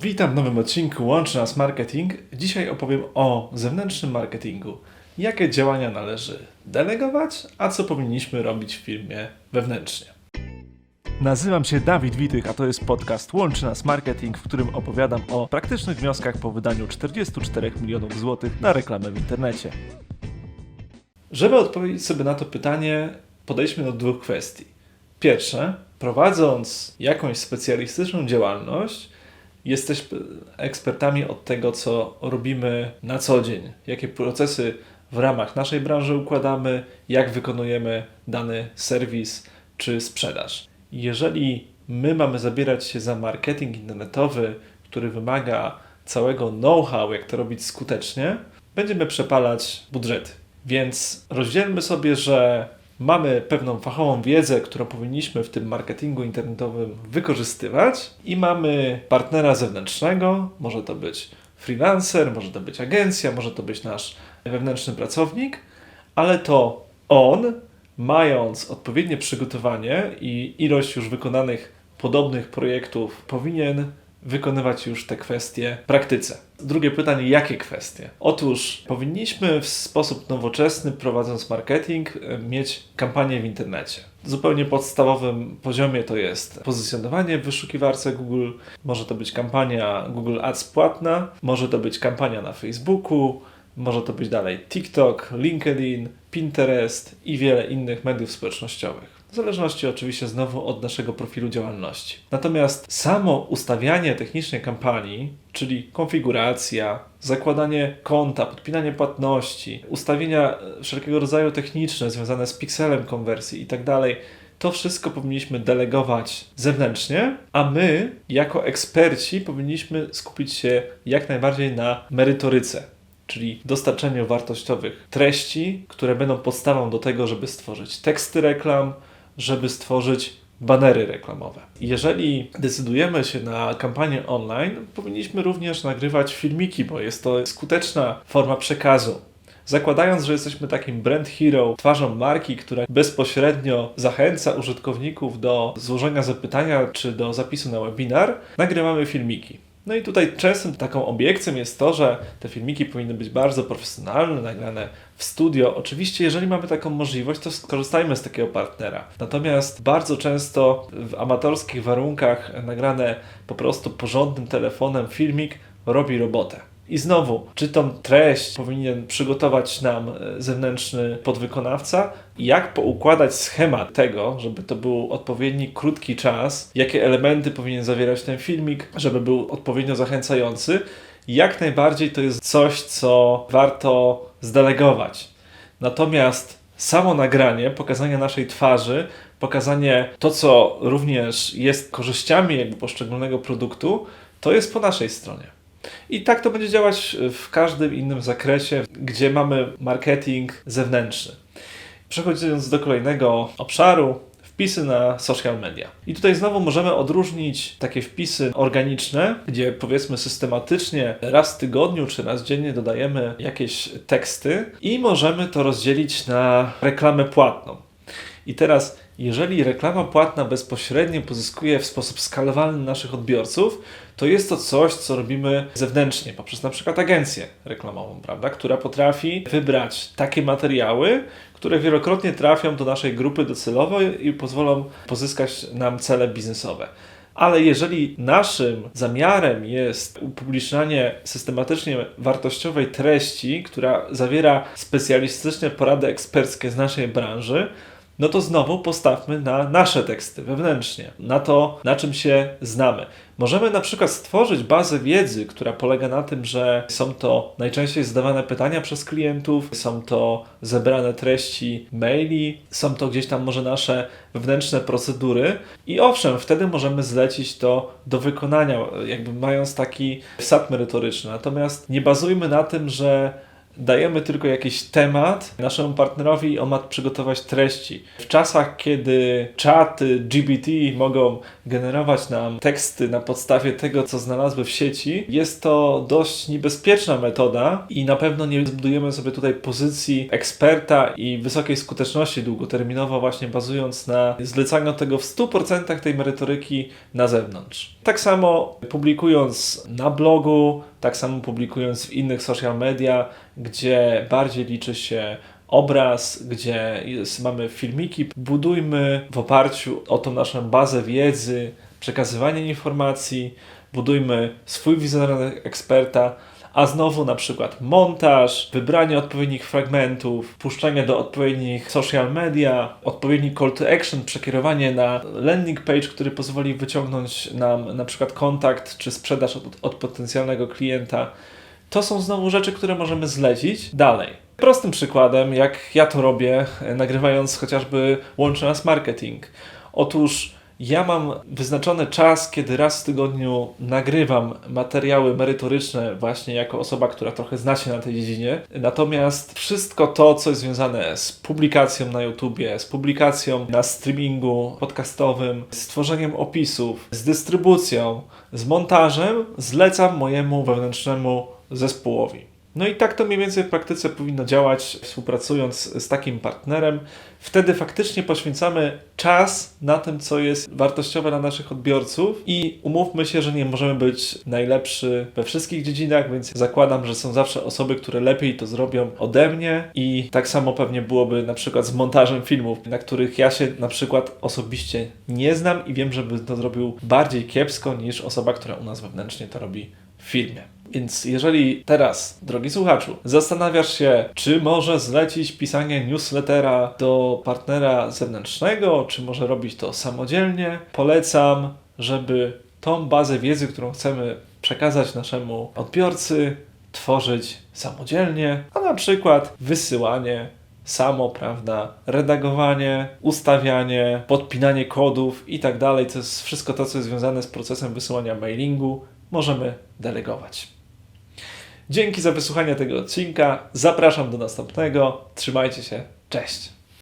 Witam w nowym odcinku Łączy Nas Marketing. Dzisiaj opowiem o zewnętrznym marketingu. Jakie działania należy delegować, a co powinniśmy robić w firmie wewnętrznie. Nazywam się Dawid Witych, a to jest podcast Łączy Nas Marketing, w którym opowiadam o praktycznych wnioskach po wydaniu 44 milionów złotych na reklamę w internecie. Żeby odpowiedzieć sobie na to pytanie, podejdźmy do dwóch kwestii. Pierwsze, prowadząc jakąś specjalistyczną działalność, jesteśmy ekspertami od tego, co robimy na co dzień, jakie procesy w ramach naszej branży układamy, jak wykonujemy dany serwis czy sprzedaż. Jeżeli my mamy zabierać się za marketing internetowy, który wymaga całego know-how, jak to robić skutecznie, będziemy przepalać budżety. Więc rozdzielmy sobie, że mamy pewną fachową wiedzę, którą powinniśmy w tym marketingu internetowym wykorzystywać i mamy partnera zewnętrznego, może to być freelancer, może to być agencja, może to być nasz wewnętrzny pracownik, ale to on, mając odpowiednie przygotowanie i ilość już wykonanych podobnych projektów, powinien wykonywać już te kwestie w praktyce. Drugie pytanie, jakie kwestie? Otóż powinniśmy w sposób nowoczesny, prowadząc marketing, e, mieć kampanię w internecie. W zupełnie podstawowym poziomie to jest pozycjonowanie w wyszukiwarce Google, może to być kampania Google Ads płatna, może to być kampania na Facebooku, może to być dalej TikTok, LinkedIn, Pinterest i wiele innych mediów społecznościowych. W zależności oczywiście znowu od naszego profilu działalności. Natomiast samo ustawianie technicznej kampanii, czyli konfiguracja, zakładanie konta, podpinanie płatności, ustawienia e, wszelkiego rodzaju techniczne związane z pikselem konwersji itd., to wszystko powinniśmy delegować zewnętrznie, a my, jako eksperci, powinniśmy skupić się jak najbardziej na merytoryce, czyli dostarczeniu wartościowych treści, które będą podstawą do tego, żeby stworzyć teksty reklam, żeby stworzyć banery reklamowe. Jeżeli decydujemy się na kampanię online, powinniśmy również nagrywać filmiki, bo jest to skuteczna forma przekazu. Zakładając, że jesteśmy takim brand hero, twarzą marki, która bezpośrednio zachęca użytkowników do złożenia zapytania czy do zapisu na webinar, nagrywamy filmiki. No i tutaj częstym taką obiekcją jest to, że te filmiki powinny być bardzo profesjonalne, nagrane w studio. Oczywiście, jeżeli mamy taką możliwość, to skorzystajmy z takiego partnera. Natomiast bardzo często w amatorskich warunkach nagrane po prostu porządnym telefonem filmik robi robotę. I znowu, czy tą treść powinien przygotować nam e, zewnętrzny podwykonawca? Jak poukładać schemat tego, żeby to był odpowiedni krótki czas? Jakie elementy powinien zawierać ten filmik, żeby był odpowiednio zachęcający? Jak najbardziej to jest coś, co warto zdelegować. Natomiast samo nagranie, pokazanie naszej twarzy, pokazanie to, co również jest korzyściami jakby poszczególnego produktu, to jest po naszej stronie. I tak to będzie działać w każdym innym zakresie, gdzie mamy marketing zewnętrzny. Przechodząc do kolejnego obszaru, wpisy na social media. I tutaj znowu możemy odróżnić takie wpisy organiczne, gdzie powiedzmy systematycznie raz w tygodniu czy raz dziennie dodajemy jakieś teksty i możemy to rozdzielić na reklamę płatną. I teraz, jeżeli reklama płatna bezpośrednio pozyskuje w sposób skalowalny naszych odbiorców, to jest to coś, co robimy zewnętrznie, poprzez na przykład agencję reklamową, prawda, która potrafi wybrać takie materiały, które wielokrotnie trafią do naszej grupy docelowej i pozwolą pozyskać nam cele biznesowe. Ale jeżeli naszym zamiarem jest upublicznianie systematycznie wartościowej treści, która zawiera specjalistyczne porady eksperckie z naszej branży, no to znowu postawmy na nasze teksty wewnętrznie, na to, na czym się znamy. Możemy na przykład stworzyć bazę wiedzy, która polega na tym, że są to najczęściej zadawane pytania przez klientów, są to zebrane treści maili, są to gdzieś tam może nasze wewnętrzne procedury i owszem, wtedy możemy zlecić to do wykonania, jakby mając taki wsad merytoryczny. Natomiast nie bazujmy na tym, że dajemy tylko jakiś temat naszemu partnerowi on ma przygotować treści. W czasach, kiedy czaty GBT mogą generować nam teksty na podstawie tego, co znalazły w sieci, jest to dość niebezpieczna metoda i na pewno nie zbudujemy sobie tutaj pozycji eksperta i wysokiej skuteczności długoterminowo, właśnie bazując na zlecaniu tego w 100% tej merytoryki na zewnątrz. Tak samo publikując na blogu, tak samo publikując w innych social media, gdzie bardziej liczy się obraz, gdzie jest, mamy filmiki, budujmy w oparciu o tą naszą bazę wiedzy, przekazywanie informacji, budujmy swój wizerunek eksperta, a znowu na przykład montaż, wybranie odpowiednich fragmentów, puszczanie do odpowiednich social media, odpowiedni call to action, przekierowanie na landing page, który pozwoli wyciągnąć nam na przykład kontakt czy sprzedaż od, od potencjalnego klienta. To są znowu rzeczy, które możemy zlecić dalej. Prostym przykładem, jak ja to robię, e, nagrywając chociażby Łączy Nas Marketing. Otóż ja mam wyznaczony czas, kiedy raz w tygodniu nagrywam materiały merytoryczne, właśnie jako osoba, która trochę zna się na tej dziedzinie. Natomiast wszystko to, co jest związane z publikacją na YouTubie, z publikacją na streamingu podcastowym, z tworzeniem opisów, z dystrybucją, z montażem, zlecam mojemu wewnętrznemu zespołowi. No i tak to mniej więcej w praktyce powinno działać, współpracując z takim partnerem. Wtedy faktycznie poświęcamy czas na tym, co jest wartościowe dla naszych odbiorców i umówmy się, że nie możemy być najlepszy we wszystkich dziedzinach, więc zakładam, że są zawsze osoby, które lepiej to zrobią ode mnie i tak samo pewnie byłoby na przykład z montażem filmów, na których ja się na przykład osobiście nie znam i wiem, żeby to zrobił bardziej kiepsko niż osoba, która u nas wewnętrznie to robi w filmie. Więc jeżeli teraz, drogi słuchaczu, zastanawiasz się, czy może zlecić pisanie newslettera do partnera zewnętrznego, czy może robić to samodzielnie, polecam, żeby tą bazę wiedzy, którą chcemy przekazać naszemu odbiorcy, tworzyć samodzielnie, a na przykład wysyłanie samo, prawda, redagowanie, ustawianie, podpinanie kodów i tak dalej, to jest wszystko to, co jest związane z procesem wysyłania mailingu, możemy delegować. Dzięki za wysłuchanie tego odcinka. Zapraszam do następnego. Trzymajcie się. Cześć.